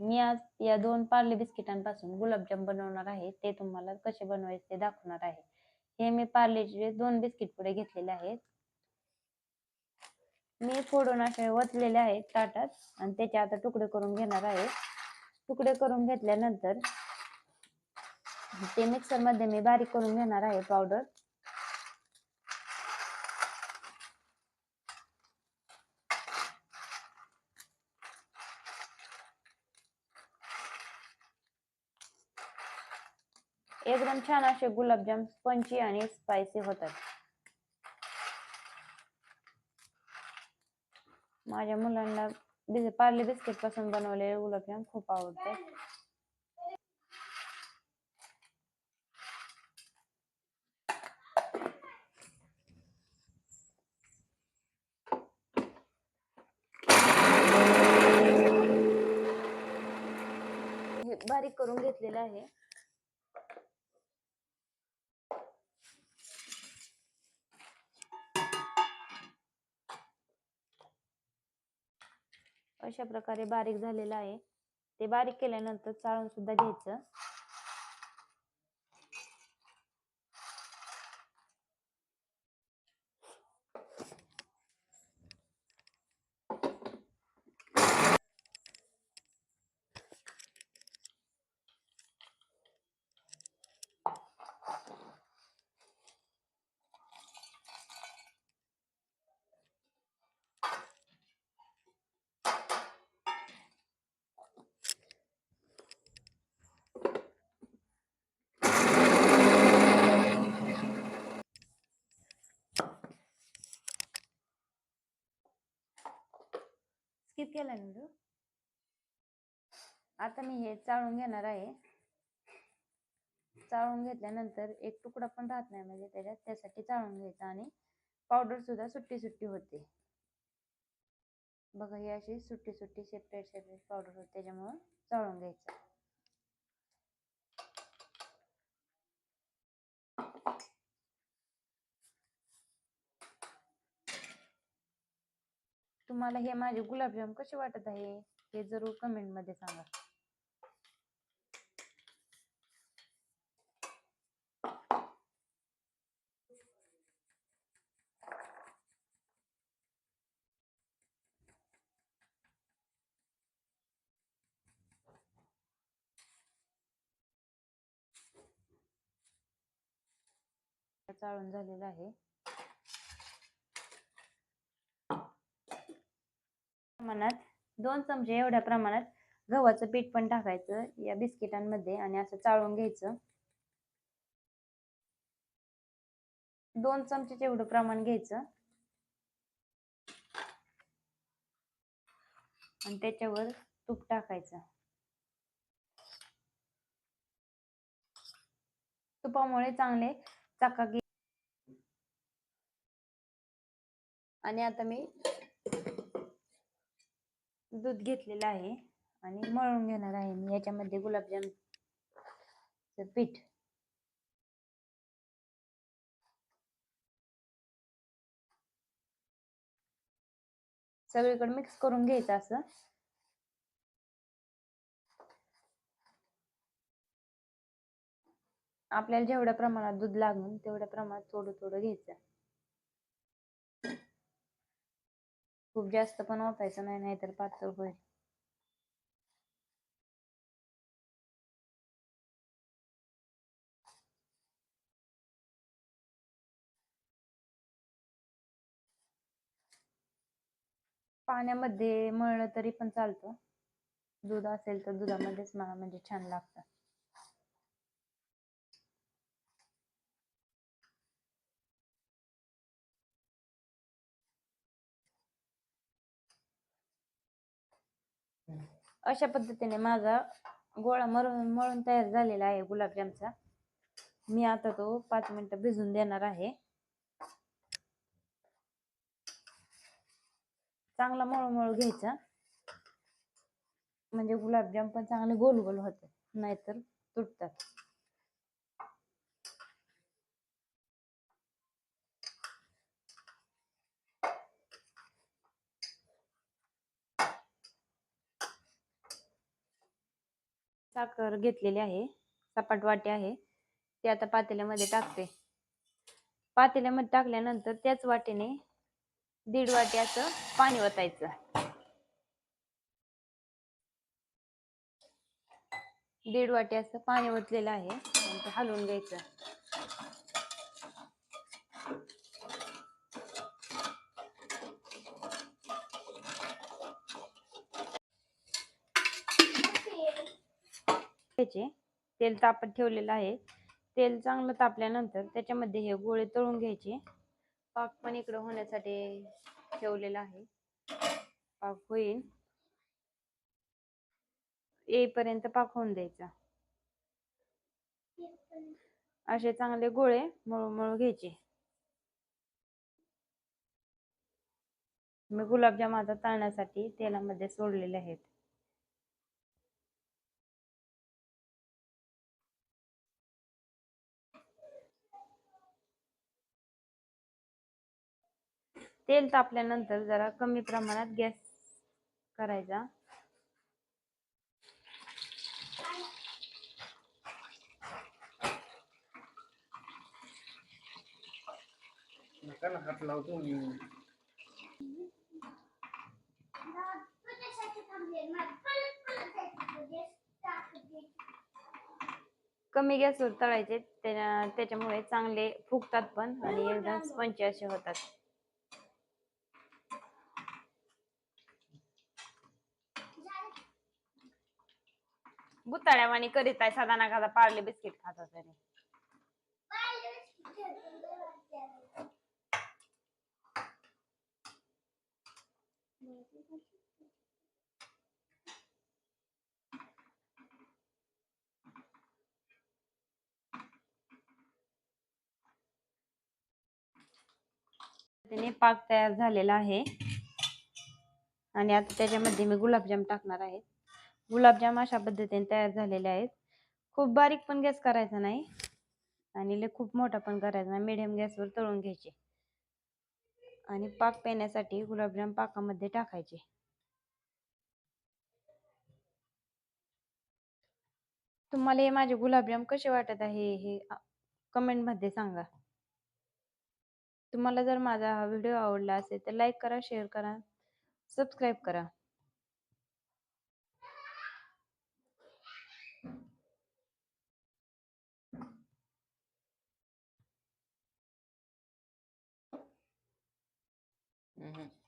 मी आज या दोन पार्ले बिस्किटांपासून गुलाबजाम बनवणार आहे. ते तुम्हाला कसे बनवायचे ते दाखवणार आहे. हे मी पार्लेचे दोन बिस्किट पुढे घेतलेले आहेत. मी फोडून असे वतलेले आहेत ताटात आणि त्याचे आता तुकडे करून घेणार आहे. तुकडे करून घेतल्यानंतर ते मिक्सरमध्ये मी बारीक करून घेणार आहे पावडर एकदम छान असे गुलाबजाम स्पंची आणि स्पायसी होतात. माझ्या मुलांना पार्ले बिस्किटपासून बनवलेले गुलाबजाम खूप आवडतात हे बारीक करून घेतलेलं आहे. अशा प्रकारे बारीक झालेलं आहे. ते बारीक केल्यानंतर चाळून सुद्धा घ्यायचं. केला ना व्हिडिओ आता मी हे चाळून घेणार आहे. चाळून घेतल्यानंतर एक तुकडा पण राहत नाही म्हणजे त्याच्यात त्यासाठी चाळून घ्यायचा आणि पावडर सुद्धा सुट्टी सुट्टी होते. बघा ही अशी सुट्टी सुट्टी सेपरेट सेपरेट पावडर होते त्याच्यामुळं चाळून घ्यायचं. तुम्हाला हे माझे गुलाबजाम कसे वाटत आहे हे जरूर कमेंटमध्ये सांगा. चाळून झालेलं आहे. प्रमाणात दोन चमचे एवढ्या प्रमाणात गव्हाचं पीठ पण टाकायचं या बिस्किटांमध्ये आणि असं चाळून घ्यायचं. दोन चमचे एवढं प्रमाण घ्यायचं. आणि त्याच्यावर तूप टाकायचं. तुपामुळे चांगले चकाकी आणि आता मी दूध घेतलेलं आहे आणि मळून घेणार आहे मी याच्यामध्ये गुलाबजाम पीठ. सगळीकडे मिक्स करून घ्यायचं असं. आपल्याला जेवढ्या प्रमाणात दूध लागून तेवढ्या प्रमाणात थोडं थोडं घ्यायचं. खूप जास्त पण ओतायचं नाही नाहीतर पातळ होईल. पाण्यामध्ये मळलं तरी पण चालतं. दूध असेल तर दुधामध्येच मला म्हणजे छान लागतं. अशा पद्धतीने माझा गोळा मरून मळून तयार झालेला आहे गुलाबजामचा. मी आता तो पाच मिनिटं भिजून देणार आहे. चांगला मळू मळू घ्यायचा. म्हणजे गुलाबजाम पण चांगले गोल गोल होते नाहीतर तुटतात. साखर घेतलेली आहे. सपाट वाटी आहे. ती आता पातेल्यामध्ये टाकते. पातेल्यामध्ये टाकल्यानंतर त्याच वाटीने दीड वाटी असं पाणी ओतायचं. दीड वाटी असं पाणी ओतलेलं आहे. हलवून घ्यायचं. घ्यायचे. तेल तापत ठेवलेलं आहे. तेल चांगलं तापल्यानंतर त्याच्यामध्ये हे गोळे तळून घ्यायचे. पाक पण इकडं होण्यासाठी ठेवलेला आहे. पाक होईल. येईपर्यंत पाक होऊन द्यायचा. असे चांगले गोळे मळू मळू घ्यायचे. मी गुलाबजाम आता तळण्यासाठी तेलामध्ये सोडलेले आहेत. तेल तापल्यानंतर जरा कमी प्रमाणात गॅस करायचा. कमी गॅसवर तळायचे त्याच्या त्याच्यामुळे चांगले फुगतात पण आणि एकदम स्पंच असे होतात. बुताड्यावाणी करीत आहे साधा ना खादा पार्ले बिस्किट खाता तरी त्याने पाक तयार झालेला आहे. आणि आता त्याच्यामध्ये मी गुलाबजाम टाकणार आहे. गुलाबजाम अशा पद्धतीने तयार झालेले आहेत. खूप बारीक पण गॅस करायचा नाही आणि लय खूप मोठा पण करायचा नाही. मिडियम गॅसवर तळून घ्यायचे. आणि पाक पेण्यासाठी गुलाबजाम पाकामध्ये टाकायचे. तुम्हाला हे माझे गुलाबजाम कसे वाटत आहे हे कमेंटमध्ये सांगा. तुम्हाला जर माझा हा व्हिडिओ आवडला असेल तर लाईक करा शेअर करा सबस्क्राईब करा. Mm-hmm.